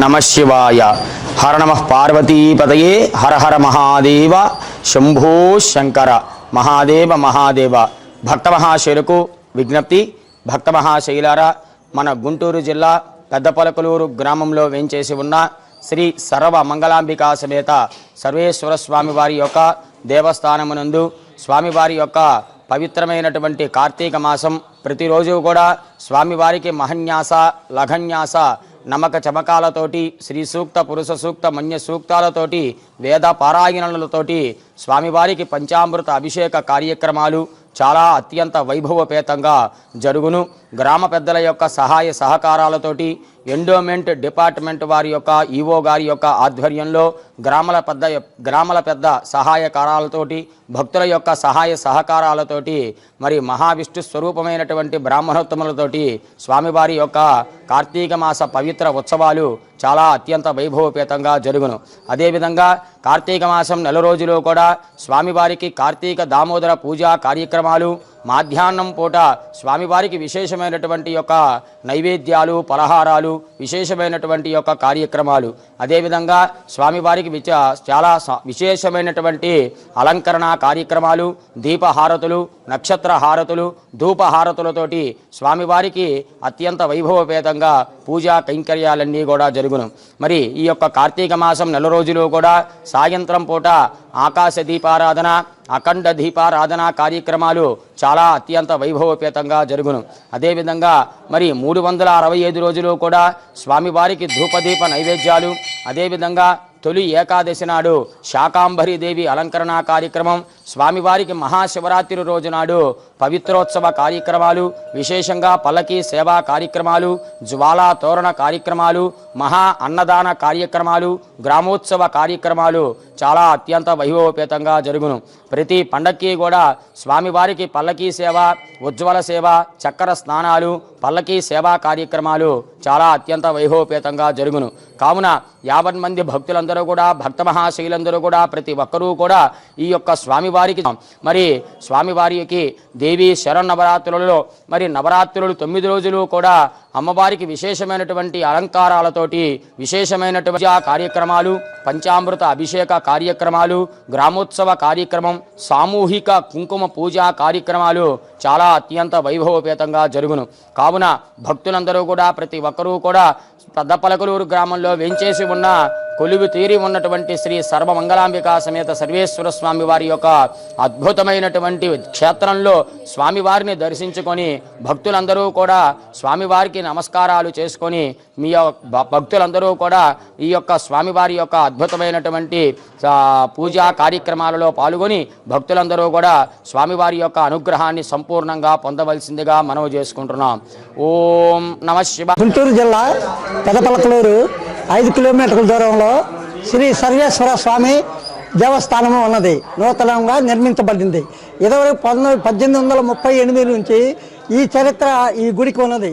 నమ శివాయ. హర నమ పార్వతీపతయే హర హర మహాదేవ శంభో శంకర. మహాదేవ మహాదేవ. భక్త మహాశైలకు విజ్ఞప్తి భక్త మహాశైలారా మన గుంటూరు జిల్లా పెద్దపలకలూరు గ్రామంలో వేంచేసి ఉన్న శ్రీ సర్వ మంగళాంబికా సమేత సర్వేశ్వర స్వామివారి యొక్క దేవస్థానమునందు స్వామివారి యొక్క పవిత్రమైనటువంటి కార్తీక మాసం ప్రతిరోజు కూడా స్వామివారికి మహన్యాస లఘన్యాస నమక చమకాలతోటి శ్రీ సూక్త పురుష సూక్త మన్య సూక్తాలతోటి వేద పారాయణలతోటి స్వామివారికి పంచామృత అభిషేక కార్యక్రమాలు చాలా అత్యంత వైభవపేతంగా జరుగును. గ్రామ పెద్దల యొక్క సహాయ సహకారాలతోటి ఎండోమెంట్ డిపార్ట్మెంట్ వారి యొక్క ఈవో గారి యొక్క ఆధ్వర్యంలో గ్రామాల పెద్ద గ్రామాల పెద్ద సహాయకారాలతోటి భక్తుల యొక్క సహాయ సహకారాలతోటి మరి మహావిష్ణు స్వరూపమైనటువంటి బ్రాహ్మణోత్తములతోటి స్వామివారి యొక్క కార్తీక మాస పవిత్ర ఉత్సవాలు చాలా అత్యంత వైభవపేతంగా జరుగును. అదేవిధంగా కార్తీక మాసం నెల రోజులు కూడా స్వామివారికి కార్తీక దామోదర పూజా కార్యక్రమాలు మాధ్యాహ్నం పూట స్వామివారికి విశేషమైనటువంటి యొక్క నైవేద్యాలు పలహారాలు విశేషమైనటువంటి యొక్క కార్యక్రమాలు. అదేవిధంగా స్వామివారికి విచ చాలా విశేషమైనటువంటి అలంకరణ కార్యక్రమాలు దీపహారతులు నక్షత్ర హారతులు ధూపహారతులతోటి స్వామివారికి అత్యంత వైభవపేతంగా పూజా కైంకర్యాలన్నీ కూడా జరుగును. మరి ఈ యొక్క కార్తీక మాసం నెల రోజులు కూడా సాయంత్రం పూట ఆకాశ దీపారాధన అఖండ దీపారాధన కార్యక్రమాలు చాలా అత్యంత వైభవపేతంగా జరుగును. అదేవిధంగా మరి మూడు వందల అరవై ఐదు రోజులు కూడా స్వామివారికి ధూపదీప నైవేద్యాలు అదేవిధంగా తొలి ఏకాదశి నాడు శాకాంబరి దేవి అలంకరణ కార్యక్రమం స్వామివారికి మహాశివరాత్రి రోజు నాడు పవిత్రోత్సవ కార్యక్రమాలు విశేషంగా పల్లకి సేవా కార్యక్రమాలు జ్వాలా తోరణ కార్యక్రమాలు మహా అన్నదాన కార్యక్రమాలు గ్రామోత్సవ కార్యక్రమాలు చాలా అత్యంత వైభవపేతంగా జరుగును. ప్రతి పండక్కి కూడా స్వామివారికి పల్లకీ సేవ ఉజ్వల సేవ చక్కెర స్నానాలు పల్లకీ సేవా కార్యక్రమాలు చాలా అత్యంత వైభవపేతంగా జరుగును. కావున యాభై మంది భక్తులందరూ కూడా భక్త మహాశైలందరూ కూడా ప్రతి ఒక్కరూ కూడా ఈ యొక్క స్వామివారికి మరి స్వామివారికి దేవి శరన్నవరాత్రులలో మరి నవరాత్రులు తొమ్మిది రోజులు కూడా అమ్మవారికి విశేషమైనటువంటి అలంకారాలతోటి విశేషమైనటువంటి కార్యక్రమాలు పంచామృత అభిషేక కార్యక్రమాలు గ్రామోత్సవ కార్యక్రమం సామూహిక కుంకుమ పూజా కార్యక్రమాలు చాలా అత్యంత వైభవపేతంగా జరుగును. కావున భక్తులందరూ కూడా ప్రతి ఒక్కరూ కూడా పెద్దపలకలూరు గ్రామంలో వెంచేసి ఉన్న కొలువు తీరి ఉన్నటువంటి శ్రీ సర్వమంగళాంబికా సమేత సర్వేశ్వర స్వామి వారి యొక్క అద్భుతమైనటువంటి క్షేత్రంలో స్వామివారిని దర్శించుకొని భక్తులందరూ కూడా స్వామివారికి నమస్కారాలు చేసుకొని మీ భక్తులందరూ కూడా ఈ యొక్క స్వామివారి యొక్క అద్భుతమైనటువంటి పూజా కార్యక్రమాలలో పాల్గొని భక్తులందరూ కూడా స్వామివారి యొక్క అనుగ్రహాన్ని సంపూర్ణంగా పొందవలసిందిగా మనవి చేసుకుంటున్నాం. ఓం నమ శివ గుంటూరు జిల్లా పెదపలకలూరు ఐదు కిలోమీటర్ల దూరంలో శ్రీ సర్వేశ్వర స్వామి దేవస్థానము ఉన్నది. నూతనంగా నిర్మించబడింది. ఇదివరకు పంతొమ్మిది పద్దెనిమిది వందల ముప్పై ఎనిమిది నుంచి ఈ చరిత్ర ఈ గుడికి ఉన్నది.